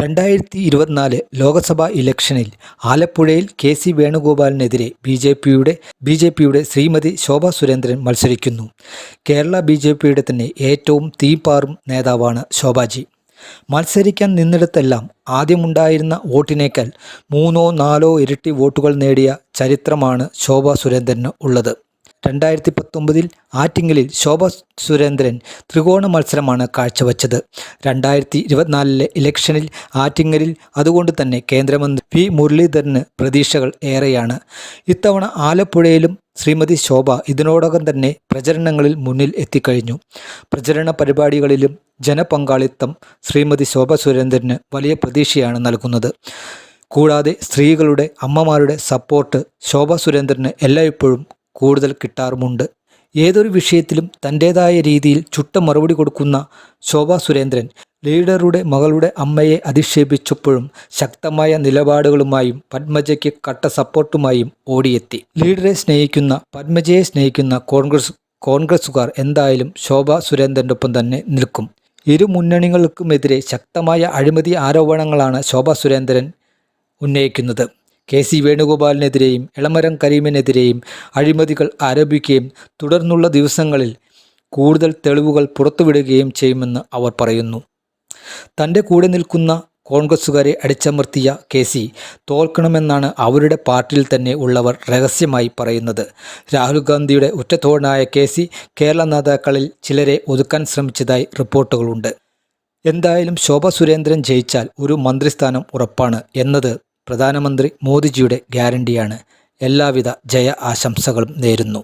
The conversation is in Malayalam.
രണ്ടായിരത്തി ഇരുപത്തിനാല് ലോക്സഭാ ഇലക്ഷനിൽ ആലപ്പുഴയിൽ കെ സി വേണുഗോപാലിനെതിരെ ബി ജെ പിയുടെ ബി ജെ പിയുടെ ശ്രീമതി ശോഭ സുരേന്ദ്രൻ മത്സരിക്കുന്നു. കേരള ബി ജെ പിയുടെ തന്നെ ഏറ്റവും തീപാറും നേതാവാണ് ശോഭാജി. മത്സരിക്കാൻ നിന്നിടത്തെല്ലാം ആദ്യമുണ്ടായിരുന്ന വോട്ടിനേക്കാൾ മൂന്നോ നാലോ ഇരട്ടി വോട്ടുകൾ നേടിയ ചരിത്രമാണ് ശോഭ സുരേന്ദ്രന് ഉള്ളത്. രണ്ടായിരത്തി പത്തൊമ്പതിൽ ആറ്റിങ്ങലിൽ ശോഭ സുരേന്ദ്രൻ ത്രികോണ മത്സരമാണ് കാഴ്ചവെച്ചത്. രണ്ടായിരത്തി ഇരുപത്തിനാലിലെ ഇലക്ഷനിൽ ആറ്റിങ്ങലിൽ അതുകൊണ്ട് തന്നെ കേന്ദ്രമന്ത്രി പി മുരളീധരന് പ്രതീക്ഷകൾ ഏറെയാണ്. ഇത്തവണ ആലപ്പുഴയിലും ശ്രീമതി ശോഭ ഇതിനോടകം തന്നെ പ്രചരണങ്ങളിൽ മുന്നിൽ എത്തിക്കഴിഞ്ഞു. പ്രചരണ പരിപാടികളിലും ജനപങ്കാളിത്തം ശ്രീമതി ശോഭ സുരേന്ദ്രന് വലിയ പ്രതീക്ഷയാണ് നൽകുന്നത്. കൂടാതെ സ്ത്രീകളുടെ അമ്മമാരുടെ സപ്പോർട്ട് ശോഭ സുരേന്ദ്രന് എല്ലായ്പ്പോഴും കൂടുതൽ കിട്ടാറുമുണ്ട്. ഏതൊരു വിഷയത്തിലും തന്റേതായ രീതിയിൽ ചുട്ട മറുപടി കൊടുക്കുന്ന ശോഭ സുരേന്ദ്രൻ ലീഡറുടെ മകളുടെ അമ്മയെ അധിക്ഷേപിച്ചപ്പോഴും ശക്തമായ നിലപാടുകളുമായും പത്മജയ്ക്ക് കട്ട സപ്പോർട്ടുമായും ഓടിയെത്തി. ലീഡറെ സ്നേഹിക്കുന്ന പത്മജയെ സ്നേഹിക്കുന്ന കോൺഗ്രസ് കോൺഗ്രസുകാർ എന്തായാലും ശോഭ സുരേന്ദ്രന്റെ ഒപ്പം തന്നെ നിൽക്കും. ഇരു മുന്നണികൾക്കുമെതിരെ ശക്തമായ അഴിമതി ആരോപണങ്ങളാണ് ശോഭ സുരേന്ദ്രൻ ഉന്നയിക്കുന്നത്. കെ സി വേണുഗോപാലിനെതിരെയും എളമരം കരീമിനെതിരെയും അഴിമതികൾ ആരോപിക്കുകയും തുടർന്നുള്ള ദിവസങ്ങളിൽ കൂടുതൽ തെളിവുകൾ പുറത്തുവിടുകയും ചെയ്യുമെന്ന് അവർ പറയുന്നു. തന്റെ കൂടെ നിൽക്കുന്ന കോൺഗ്രസ്സുകാരെ അടിച്ചമർത്തിയ കെ സി തോൽക്കണമെന്നാണ് അവരുടെ പാർട്ടിയിൽ തന്നെ ഉള്ളവർ രഹസ്യമായി പറയുന്നത്. രാഹുൽ ഗാന്ധിയുടെ ഉറ്റത്തോടനായ കെ സി കേരള നേതാക്കളിൽ ചിലരെ ഒതുക്കാൻ ശ്രമിച്ചതായി റിപ്പോർട്ടുകളുണ്ട്. എന്തായാലും ശോഭ സുരേന്ദ്രൻ ജയിച്ചാൽ ഒരു മന്ത്രിസ്ഥാനം ഉറപ്പാണ് എന്നത് പ്രധാനമന്ത്രി മോദിജിയുടെ ഗ്യാരണ്ടിയാണ്. എല്ലാവിധ ജയ ആശംസകളും നേരുന്നു.